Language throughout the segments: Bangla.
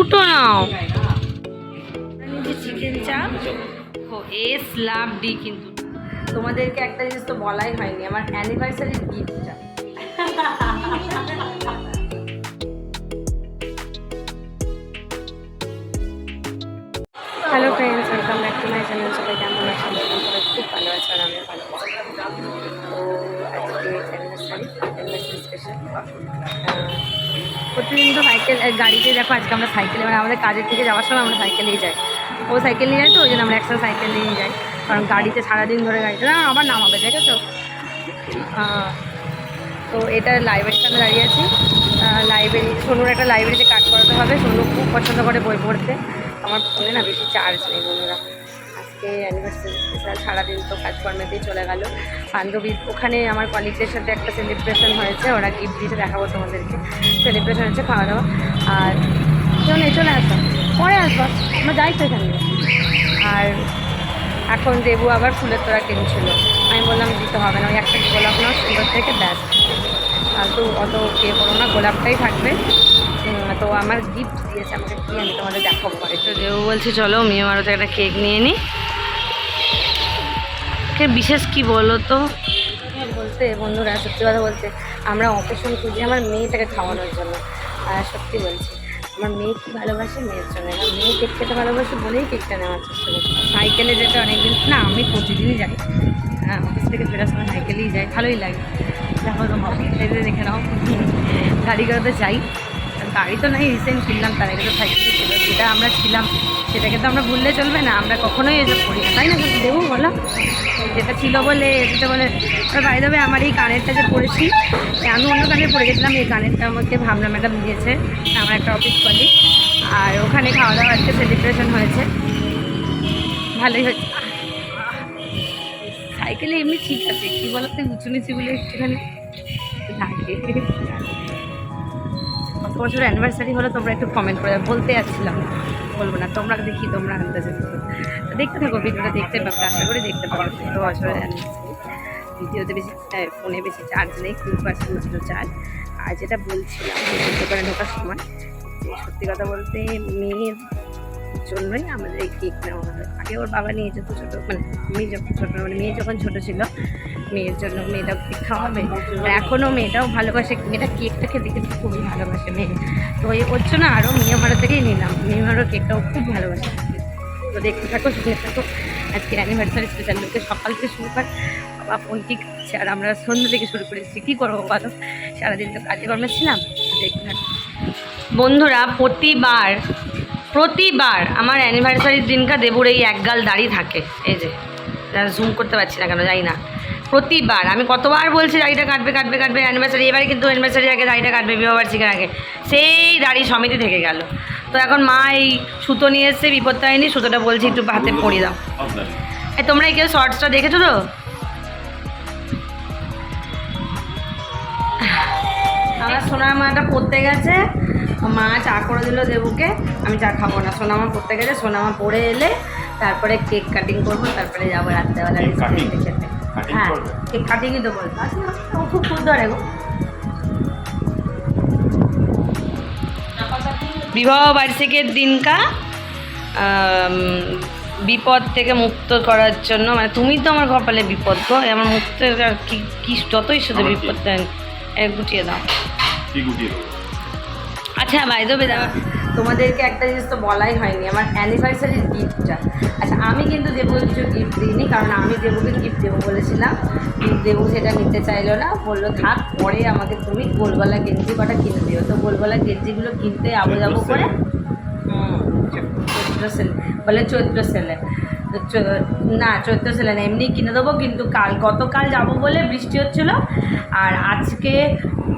দুটো নাও। Chicken chaap S love D কিন্তু। তোমাদেরকে একটা জিনিস তো বলাই হয়নি আমার অ্যানিভার্সারি গিফটটা hello friends welcome back to my channel সবাই কেমন আছেন খুব ভালো আছে আর আমিও ভালো প্রতিদিন তো সাইকেল গাড়িতে দেখো আজকে আমরা সাইকেলে মানে আমাদের কাজের থেকে যাওয়ার সময় আমরা সাইকেলেই যাই। ও সাইকেল নিয়ে যায় তো ওই জন্য আমরা একসাথে সাইকেল নিয়ে যাই। কারণ গাড়িতে সারাদিন ধরে গাড়িতে না আবার নামাবে আহ, তো এটা লাইব্রেরির সামনে দাঁড়িয়ে আছি। লাইব্রেরি সোনুর একটা লাইব্রেরিতে কাজ করাতে হবে। সোনু খুব পছন্দ করে বই পড়তে। আমার ফোনে না বেশি চার্জ নেই বন্ধুরা। আজকে অ্যানিভার্সারি স্পেশাল সারাদিন তো কাজকর্মেতেই চলে গেল। বান্ধবী, ওখানে আমার কলিগদের সাথে একটা সেলিব্রেশন হয়েছে, ওরা গিফট দিতে দেখাবো তোমাদেরকে। সেলিব্রেশন হচ্ছে খাওয়া দাওয়া। আর চলে চলে আসো। পরে আসব। আমার যাই তো এখানে আর এখন দেবু আবার ফুলের তোরা কিনছিল। আমি বললাম, দিতে হবে না। ওই একটা গোলাপ নাও সুন্দর থেকে ব্যাস। তো অত কে করো না, গোলাপটাই থাকবে। তো আমার গিফট দিয়েছে, আমাকে কি আমি তোমাদের দেখাবো? পরে তো দেবু বলছে, চলো মেয়ে মারোতে একটা কেক নিয়ে নিই কে বিশেষ কি বলো তো? বলতে, বন্ধুরা, সত্যি কথা বলতে, আমরা অকেশন খুঁজি আমার মেয়েটাকে খাওয়ানোর জন্য। আর সত্যি বলছি, আমার মেয়ে কি ভালোবাসে? মেয়ের জন্য মেয়ে কেক খেতে ভালোবাসে বলেই কেকটা নেওয়ার চেষ্টা করছি। সাইকেলে যেতে অনেকদিন না, আমি প্রতিদিনই যাই। হ্যাঁ অফিস থেকে ফেরার সময় সাইকেলেই যাই। ভালোই লাগে। দেখো তো অফিসে দেখে নাও। গাড়ি করাতে যাই। গাড়ি তো নাই রিসেন্ট কিনলাম, তার আগে তো সাইকেল ছিল। যেটা আমরা ছিলাম, সেটাকে তো আমরা ভুললে চলবে না। আমরা কখনোই এসব করি না। তাই না, দেবো, বলো। যেটা ছিল বলে, যেটা বলে বাই দেবে আমার এই কানেরটা যে পড়েছি আমি অন্য কানের পড়ে গেছিলাম, এই কানেরটা আমাকে ভাবনা ম্যাডাম দিয়েছে, আমার একটা অফিস কলি আর ওখানে খাওয়া দাওয়া আজকে সেলিব্রেশন হয়েছে। ভালোই হয়েছে। সাইকেলে এমনি ঠিক আছে, কী বলতে, উঁচু একটুখানি লাগে। কত বছর অ্যানিভার্সারি হলো তোমরা একটু কমেন্ট করে বলতে যাচ্ছিলাম, বলব না, তোমরা দেখি, তোমরা আন্দাজে করো। তো দেখতে থাকো, ভিডিওটা দেখতে পাবে আশা করি দেখতে পাবো কত বছরের অ্যানিভার্সারি ভিডিওতে বেশি ফোনে বেশি চার্জ নেই কুড়ি পার্সেন্ট ছিল চার্জ। আর যেটা বলছিলাম দোকানে ঢোকার সময়, যে সত্যি কথা বলতে মেয়ের জন্যই আমাদের এই কেক নেওয়া হয়। আগে ওর বাবা নিয়ে যেত ছোটো মানে আমি যখন ছোটো মানে মেয়ে যখন ছোটো ছিল, মেয়ের জন্য মেয়েটাও কেক খাওয়াবে। এখনও মেয়েটাও ভালোবাসে, মেয়েটা কেকটা খেতে কিন্তু খুবই ভালোবাসে মেয়ে। তো ওর জন্য আরও মেয়ে মারো থেকেই নিলাম। মেয়ে মারো কেকটাও খুব ভালোবাসে। তো দেখতে থাকো, শুনে থাকো। আজকে অ্যানিভার্সারি স্পেশাল লোকে সকাল থেকে শুরু কর বাবা ফোন খাচ্ছে আর আমরা সন্ধ্যা থেকে শুরু করেছি। কী করব বলো? সারাদিন তো কাজে কর্মে ছিলাম দেখতে থাকো বন্ধুরা, প্রতিবার প্রতিবার আমার অ্যানিভার্সারির দিনকা দেবুর এই একগাল দাঁড়িয়ে থাকে। এই যে জুম করতে পারছি না কেন, যাই না। প্রতিবার, আমি কতবার বলছি দাড়িটা কাটবে কাটবে কাটবে অ্যানিভার্সারি এবারে কিন্তু অ্যানিভার্সারির আগে দাড়িটা কাটবে, বিবাহবার্ষিকের আগে। সেই দাড়ি সমিতি থেকে গেল। তো এখন মা এই সুতো নিয়ে এসছে বিপত্তায়নি সুতোটা বলছি একটু হাতে পরিয়ে দাও। এই তোমরা এই কেউ শর্টসটা দেখেছ তো? আমার সোনার মাটা পড়তে গেছে মা চা করে দিল দেবুকে আমি চা খাব না। সোনামা পড়তে গেছে সোনামা পড়ে এলে তারপরে কেক কাটিং করব তারপরে যাব রাত্রেবেলা হ্যাঁ কেক কাটিংই তো বলতো আসলে ও খুব ফুল ধরে গো। বিবাহ বার্ষিকের দিনকা বিপদ থেকে মুক্ত করার জন্য মানে তুমি তো আমার কপালে বিপদ গো আমার মুক্ত কি কি যতই শুধু? বিপদ গুটিয়ে দাও। আচ্ছা ভাই দেবে তোমাদেরকে একটা জিনিস তো বলাই হয়নি আমার অ্যানিভার্সারির গিফটটা আমি কিন্তু দেবো কিছু গিফট দিইনি কারণ আমি দেবকে গিফট দেবো বলেছিলাম। দেবু সেটা নিতে চাইলো না বলল থাক পরে আমাকে তুমি গোলগলা গেঞ্জি কটা কিনে দিও। তো গোলগলা গেঞ্জিগুলো কিনতে আবো যাব করে হুম, চৈত্র সেলে বলে চৈত্র সেলে। না চৈত্র সেলে না এমনি কিনে দেবো কিন্তু কাল গতকাল যাব বলে বৃষ্টি হচ্ছিল আর আজকে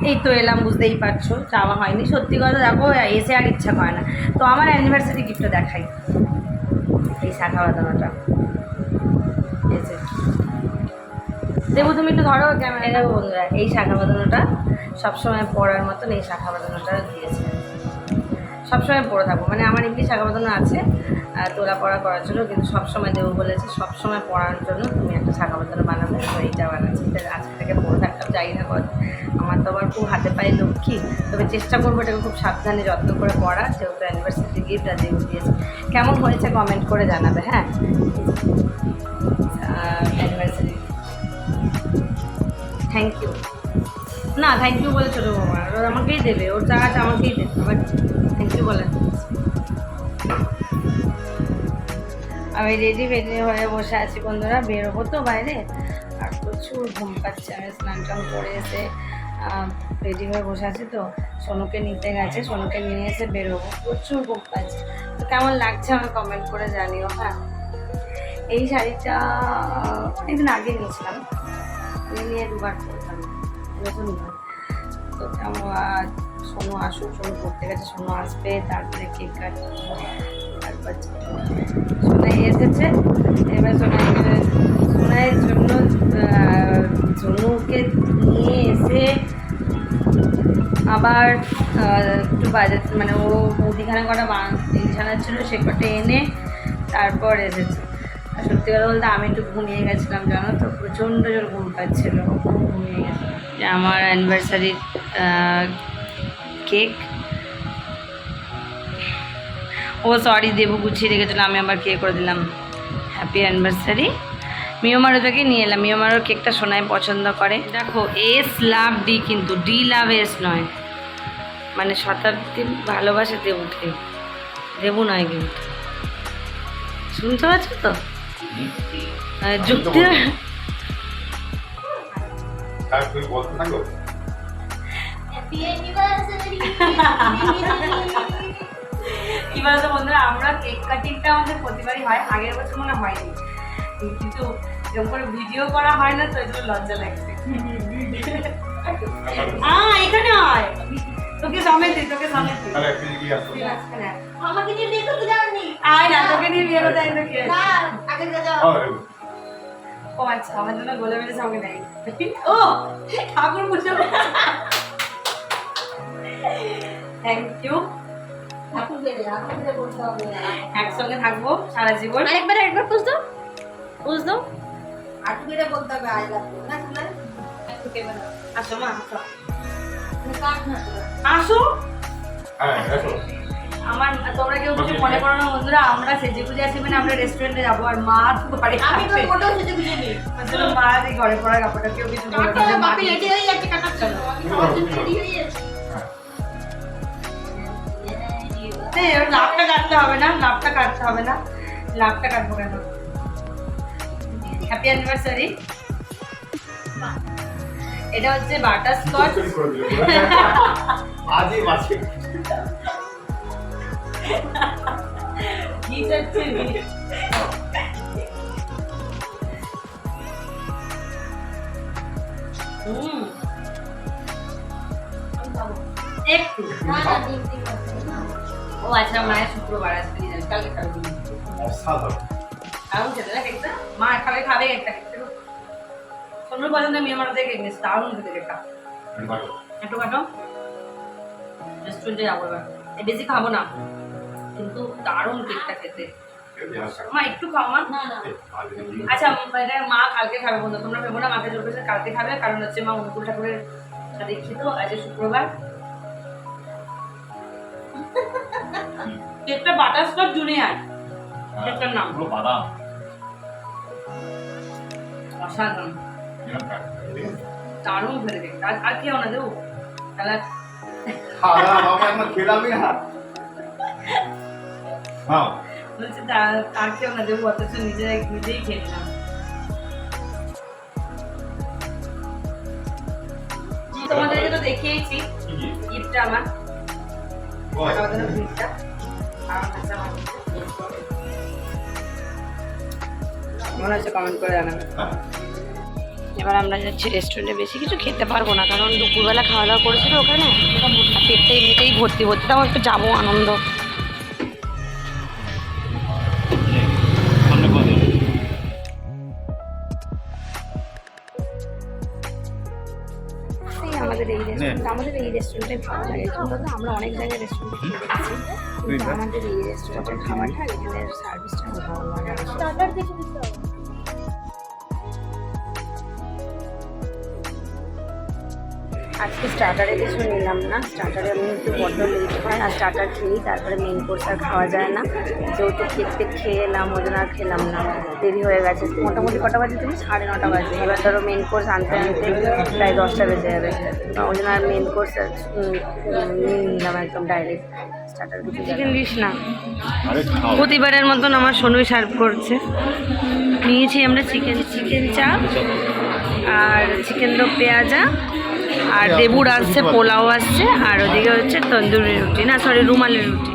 এই তো এলাম বুঝতেই পারছ যাওয়া হয়নি। সত্যি কথা দেখো এসে আর ইচ্ছা করে না। তো আমার অ্যানিভার্সারি গিফটটা দেখাই। শাখা বাঁধানোটা দেবু, তুমি একটু ধরো ক্যামেরা দেবো বন্ধুরা, এই শাখা বাঁধানোটা সবসময় পড়ার মতন এই শাখা বাঁধানোটা দিয়েছে। সবসময় পড়ে থাকব। মানে আমার এমনি শাখা বাঁধানো আছে। তোলা পড়া করার জন্য কিন্তু সবসময় দেবো বলেছে, সবসময় পড়ার জন্য তুমি একটা শাখা বাঁধানো বানাবে এইটা বানাচ্ছি। আজকে থেকে পরে থাকতাম, যাই না কত আমার তো আবার খুব হাতে পায়ে লক্ষ্মী, তবে চেষ্টা করব এটাকে খুব সাবধানে যত্ন করে পড়া যেহেতু অ্যানিভার্সারি গিফট রাজীব দিয়েছে কেমন হয়েছে কমেন্ট করে জানাবে হ্যাঁ? অ্যানিভার্সারি থ্যাংক ইউ না থ্যাংক ইউ বলে ছোটো বাবা আমাকেই দেবে, ওর যা আছে আমাকেই দেবে আবার থ্যাংক ইউ বলে। আমি রেডি ফেডি হয়ে বসে আছি বন্ধুরা বেরোবো তো বাইরে। আর প্রচুর ঘুম পাচ্ছে, আমি স্নান টান করে এসে রেডি হয়ে বসে আছি তো। সোনুকে নিতে গেছে, সোনুকে নিয়ে এসে বেরোবো। প্রচুর ঘুম পাচ্ছে। তো কেমন লাগছে আমি কমেন্ট করে জানিও হ্যাঁ? এই শাড়িটা অনেকদিন আগে নিয়েছিলাম। আমি নিয়ে দুবার পরতাম। নতুন তো কেমন সোনু আসুক, সোনু করতে গেছে, সোনু আসবে, তারপরে কেক কাটবো। সোনাই এসেছে। এবার সোনাই সোনাইয়ের জন্য ঝুনুকে নিয়ে এসে আবার একটু বাজার মানে ও মুদিখানা কটা জিনিস ছিল, সে কটা এনে তারপর এসেছে। আর সত্যি কথা বলতে আমি একটু ঘুমিয়ে গেছিলাম, জানো তো? প্রচণ্ড জোর ঘুম পাচ্ছিল। ঘুমিয়ে গেছে। আমার অ্যানিভার্সারির কেক ও সরি দেবু গুছিয়ে রেখেছিল আমি আবার কে করে দিলাম। হ্যাপি অ্যানিভার্সারি মিওমারোটাকে নিয়ে এলাম। মিওমারোর কেকটা সোনায় পছন্দ করে। দেখো এস লাভ ডি কিন্তু ডি লাভ এস নয়। মানে শতাব্দী ভালোবাসে দেবুকে। দেবু নয় কিন্তু। শুনতে পাচ্ছ তো? আহ, যুক্তি আর তুমি বলতে বন্ধুরা আমরা কেক কাটিংটা আমাদের প্রতিবারই হয় আগের বছর মনে হয়নি। কিন্তু এরকম করে ভিডিও করা হয় না তো এগুলো লজ্জা লাগছে। এখানে হয় তোকে সমেত তোকে সমেত দিই। তাহলে একদিন কি আসো। মাঝখানে আয়। আমাকে নিয়ে বিয়ে করতে যাওনি। আয় না তোকে নিয়ে বিয়ে করতে আইলো কি না আগে যাও হ্যাঁ, ও আচ্ছা আমার জন্য গোলে মেরে সঙ্গে নেই। ও ঠাকুর পুজো। থ্যাংক ইউ একসঙ্গে থাকব সারা জীবন। আরেকবার আরেকবার পুষ দাও। বুঝ দাও। আপু বেরে বলতে হবে আই লাভ না শুনলে? আসো মা আসো। আসো। হ্যাঁ আমার তোমরা কেউ কিছু মনে করো না বন্ধুরা আমরা সেজে পুজে আসি মানে আমরা রেস্টুরেন্টে যাব আর মা তো বাড়ি আমি তো ফটো সেজে বুঝে নি মা এই ঘরে পড়া কাপড়টা কেউ কিছু না। মা হয়ে যাচ্ছে। ওর লাভটা কাটতে হবে না লাভটা কাটতে হবে না। লাভটা কাটবো কেন? হ্যাপি অ্যানিভার্সারি এটা হচ্ছে বাটার স্কচ। আজই হচ্ছে হুম। একটু। না না ও আচ্ছা মায়ের শুক্রবার যাবে কালকে খাবে অসাধারণ দারুণ খেতে না কেকটা মা খাবে খাবে একটা কেকটা সোনুর পছন্দ মেয়ে আমার থেকে কেক দারুণ খেতে কেকটা একটু কাটো রেস্টুরেন্টে যাব এবার বেশি খাব না কিন্তু দারুণ কেকটা খেতে। মা একটু খাও মা? আচ্ছা মা কালকে খাবে বন্ধু তোমরা ভেবো না মাকে জোর কালকে খাবে কারণ হচ্ছে মা অনুকূল ঠাকুরের দীক্ষিত আজ শুক্রবার কেকটা বাটারস্কচ জুনিয়ার কেকটার নাম। পুরো বাদাম। অসাধারণ? দারুণ কেকটা আর খেও না দেবো? তাহলে খেলামই না। হ্যাঁ। বলছে তা- আর না দেবো? অথচ নিজে নিজেই খেয়ে নিলাম। তোমাদেরকে তো দেখিয়েছি। কি? কি? গিফটটা আমার। গিফটটা। আমার মনে হচ্ছে কমেন্ট করে জানাবে। হ্যাঁ। এবার আমরা যাচ্ছি রেস্টুরেন্টে বেশি কিছু খেতে পারব না কারণ দুপুরবেলা খাওয়া দাওয়া করেছিল ওখানে। পেটটা এমনিতেই ভর্তি ভর্তি তাও একটু যাব আনন্দ। এই রেস্টুরেন্টে ভালো লাগে। তো আমরা অনেক জায়গায় রেস্টুরেন্টে খেয়ে দেখেছি। আমাদের এই রেস্টুরেন্টের খাবারটা এখানে সার্ভিসটা ভালো লাগে। আজকে স্টার্টারে কিছু নিলাম না। স্টার্টারে আমি একটু বড্ড লেট হয় আর স্টার্টার খেয়েই তারপরে মেন কোর্স আর খাওয়া যায় না। যেহেতু খেতে খেয়ে এলাম ওই জন্য আর খেলাম না। দেরি হয়ে গেছে। মোটামুটি কটা বাজে তুমি? সাড়ে নটা বাজে। এবার ধরো মেন কোর্স আনতে আনতে প্রায় দশটা বেজে যাবে। ওই জন্য আর মেন কোর্স নিয়ে নিলাম একদম ডাইরেক্ট স্টার্টার কিছু চিকেন ডিশ না। প্রতিবারের মতন আমার সোনুই সার্ভ করছে। নিয়েছি আমরা চিকেন চিকেন চাপ আর চিকেন দো পেঁয়াজা। আর দেবুর আসছে, পোলাও আসছে, আর ওদিকে হচ্ছে তন্দুরি রুটি। না সরি রুমালি রুটি।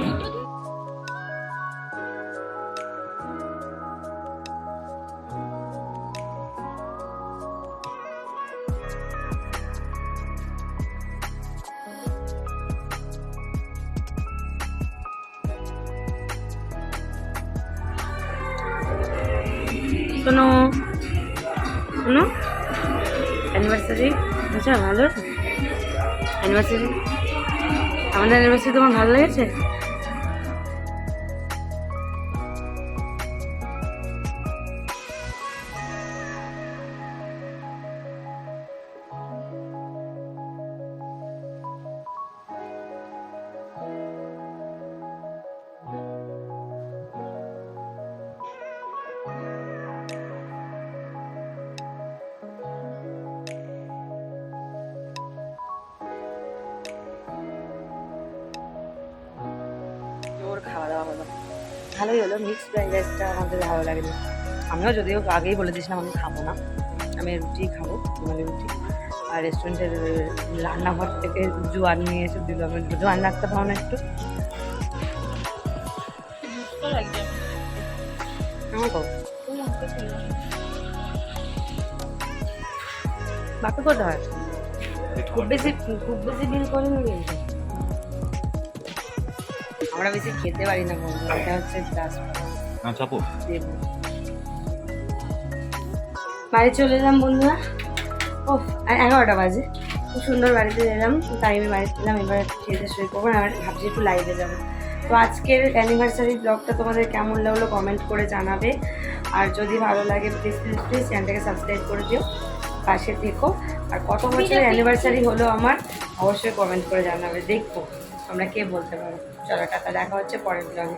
শোনো শোনো অ্যানিভার্সারি আচ্ছা ভালো। অ্যানিভার্সারি আমাদের অ্যানিভার্সারি তোমার ভালো লেগেছে? ভালোই হলো মিক্স ফ্রাইড রাইসটা আমাদের ভালো লাগেনি। আমিও যদিও আগেই বলে দিয়েছিলাম আমি খাব না আমি রুটি খাব রুমালি রুটি। আর রেস্টুরেন্টের রান্নাঘর থেকে জোয়ান নিয়ে এসে দিল আমি জোয়ান রাখতে পারো না একটু। বাকি কোথায় খুব বেশি খুব বেশি বিল করিনি কিন্তু। আমরা বেশি খেতে পারি না বন্ধু এটা হচ্ছে চাপো। বাড়ি চলে এলাম বন্ধুরা। ও এগারোটা বাজে। খুব সুন্দর বাড়িতে এলাম তাই আমি বাড়িতে এলাম এবার খেতে শুয়ে করব আর ভাবছি একটু লাইভে যাব। তো আজকের অ্যানিভার্সারি ব্লগটা তোমাদের কেমন লাগল কমেন্ট করে জানাবে। আর যদি ভালো লাগে প্লিজ প্লিজ প্লিজ চ্যানেলটাকে সাবস্ক্রাইব করে দিও পাশে থেকো। আর কত বছরের অ্যানিভার্সারি হলো আমার অবশ্যই কমেন্ট করে জানাবে দেখব তোমরা কে বলতে পারো চলো টাকা দেখা হচ্ছে পরের ব্লগে